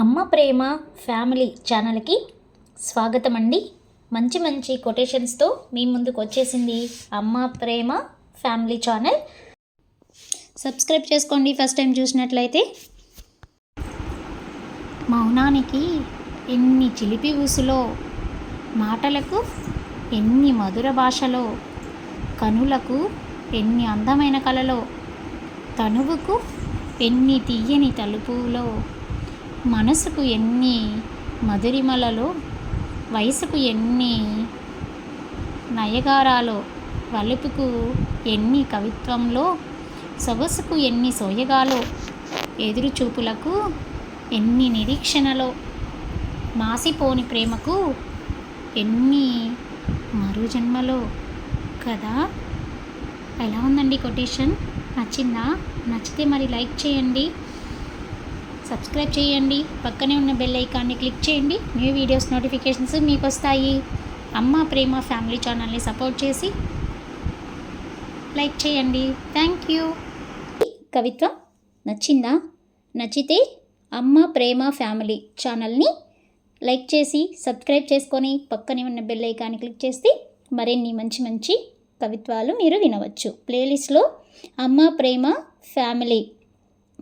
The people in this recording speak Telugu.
అమ్మ ప్రేమ ఫ్యామిలీ ఛానల్కి స్వాగతం అండి మంచి మంచి కొటేషన్స్తో మీ ముందుకు వచ్చేసింది Amma Prema family channel. Subscribe చేసుకోండి ఫస్ట్ టైం చూసినట్లయితే. మౌనానికి ఎన్ని చిలిపి ఊసులో మాటలకు ఎన్ని మధుర భాషలో కనులకు ఎన్ని అందమైన కళలో తనువుకు ఎన్ని తీయని తలుపులో మనసుకు ఎన్ని మధురిమలలో వయసుకు ఎన్ని నయగారాలో వలుపుకు ఎన్ని కవిత్వంలో సొగసుకు ఎన్ని సోయగాలో ఎదురుచూపులకు ఎన్ని నిరీక్షణలో మాసిపోని ప్రేమకు ఎన్ని మరుజన్మలో. కదా? ఎలా ఉందండి కొటేషన్? నచ్చిందా? నచ్చితే మరి లైక్ చేయండి. సబ్స్క్రైబ్ చేయండి. పక్కనే ఉన్న బెల్ ఐకాన్ని క్లిక్ చేయండి. న్యూ వీడియోస్ నోటిఫికేషన్స్ మీకు వస్తాయి అమ్మ ప్రేమ ఫ్యామిలీ ఛానల్ని సపోర్ట్ చేసి లైక్ చేయండి. థ్యాంక్ యూ కవిత్వ నచ్చిందా? నచ్చితే అమ్మ ప్రేమ ఫ్యామిలీ ఛానల్ని లైక్ చేసి సబ్స్క్రైబ్ చేసుకొని పక్కనే ఉన్న బెల్ ఐకాన్ని క్లిక్ చేస్తే మరిన్ని మంచి మంచి కవిత్వాలు మీరు వినవచ్చు. ప్లేలిస్ట్లో అమ్మ ప్రేమ ఫ్యామిలీ